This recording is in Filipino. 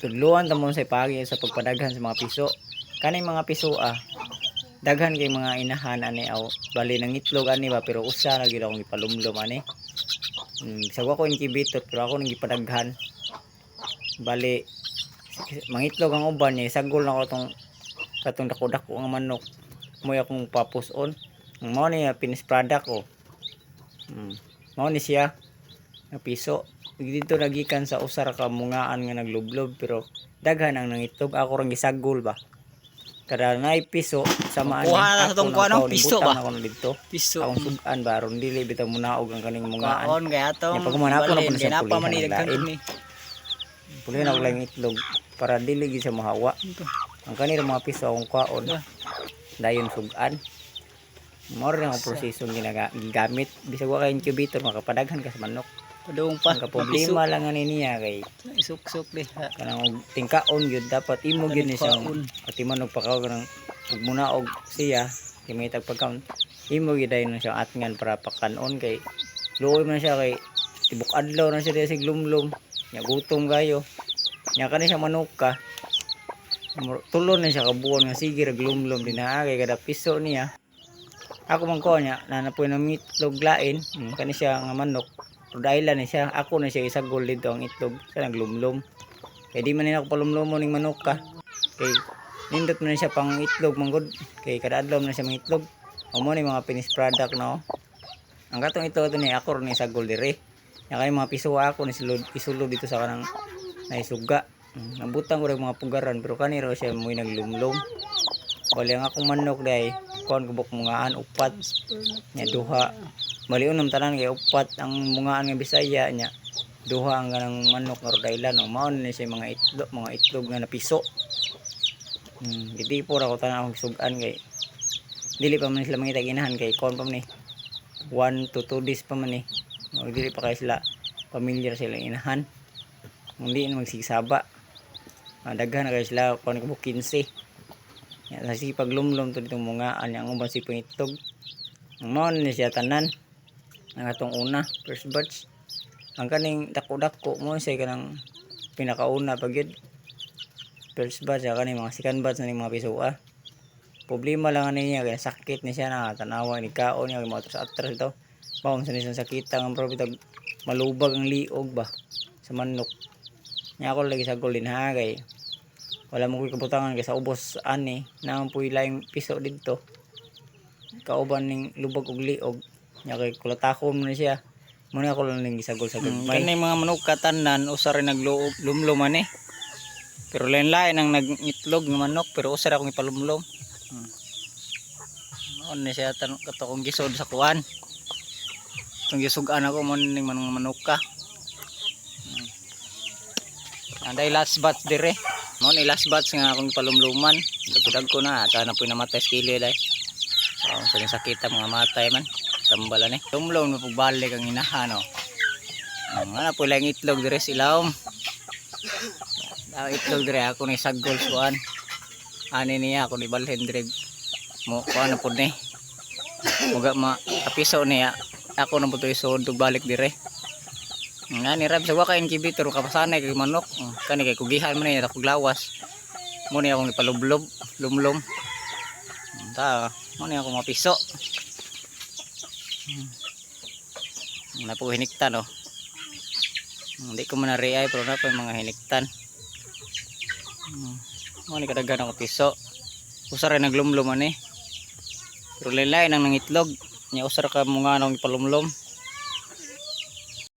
tudluan ta mo sa pagi sa pagpadaghan sa mga piso. Kanay mga piso ah daghan kay mga inahan ani aw bali nang itlog ani ba pero usa na gyud akong ipalumlom ani. Hmm, sagwa ko incubator pero ako nang gipadaghan. Bali mangitlog ang uban niya sagol na ko tong katong dako-dako ang manok. Mo akong papuson ang mao ni finish product ko hmm. mao ni siya nga piso dito nagikan sa usar ka mungaan nga naglublob pero daghan ang nangitlog ako rang gisagol ba? Kada nay piso sama Kuha na sa tong kuha piso ba? ako na dito. Piso. akong sugan ba? Aron dili bitaw munaog ang kaning mungaan. Kaon kaya to. Ya, pag kumanapon ako na sa Ginapa man daghan ni. puli na lang itlog para dili gyud siya mahawa. Ang kanila mga piso akong Ah. dayon sugan Moro na ang proseso ang ginaga- gigamit. Bisag wa kay incubator makapadaghan ka sa manok Padung pa. ang problema lang ani niya kay Isuk-suk di. kanang tingkaon gyud dapat imo gyud ni siyang Kaon. pati man og pakaw kanang ug muna og siya kay pagkaon imo gyud na siyang atngan para pakanon kay luoy man siya kay tibok adlaw na siya sig lumlum nya gutom gayo nya kani siya manok ka tulon na siya kabuon nga sige rag lumlum din na kay kada piso niya. Ako man ko niya nanapoy na mitlog lain. Mm, kani siya nga manok Rhode Island ni siya ako na siya isagol dito ang itlog. Siya naglumlum. Kay di man nila ako palumlumo ning manok ka kay nindot man siya pang itlog manggod. Kay kada adlaw man siya mga itlog. Amo ni mga finished product no? Ang katong ito ito ni ako rin isagol dire nya kay mga piso ako ni sulod isulod dito sa kanang naisuga. Mm, nabutang ko rin mga pugaran. Pero kaniro siya mo naglumlum. Bali ang akong manok day kon kubok mungaan upat. Nya duha bali unom tanan kay upat ang mungaan nga Bisaya nya duha ang ganang manok nga Rhode Island. O mao ni siya mga itlog mga itlog nga napiso. Hmm giti po ra ko tanan akong sugan kay dili pa man sila mangita ginahan kay kon pa man ni. 1 to 2 days pa man ni. O dili pa kay sila familiar sila inahan hindi na magsigsaba Ah, daghan na kay sila kon kubok 15 Ya, kasi paglumlum to ditong mga anyang uban si pangitlog. Ang mao ni siya tanan. Ang atong una, first batch. Ang kaning dako-dako mo siya kanang pinakauna pag yun. First batch, ang kaning mga second batch na mga pisua. Problema lang ani niya kaya sakit ni siya na tanawa ni kaon niya mga sa atras ito. Bawang sa nisang sakita ang probitag malubag ang liog ba sa manok. Nya ako lagi sa golden ha kay wala mo ko'y kabutangan kay sa ubos ani naman po'y laing piso dito kauban ning lubag og liog nya kay kulatakon mo na siya muna ako lang ning gisagol sa Mm, Kani mga manok katanan usa rin nagloob lumlum ani. Pero lain-lain ang nagitlog ng manok pero usa ra akong ipalumlom. Hmm. Mao ni siya tan kato kong gisod sa kuan. Tung gisugan ako mo ning manong manok ka. Hmm. Anday last batch dire. Mo ni last batch nga akong palumluman. Dagdag ko na ata na po namatay kili dai. So, sa sakit mga matay man. Tambalan eh. Tumlong na pagbalik ang inahan oh. Ang ano po lang itlog dire silawom. Ang itlog dire ako ni sagol suan. Ani niya ako ni balhin mo ko ano po ni. Muga ma kapiso niya. Ako na po to isod ug balik dire. Nga ni Rab sa waka incubator kapasanay kay manok. Mm, Kani kay kugihan man niya ako glawas. Mo ni akong ipalublob, lumlom. Ta, mo ni ako mapiso. Mm. Na po hiniktan oh. Hindi ko man na-reay pero na po yung mga hiniktan. Hmm. Mga ni kadagan ako piso. Usar rin naglumlum ani. Pero lain-lain ang nangitlog. Nya usar ka mga nang ipalumlom.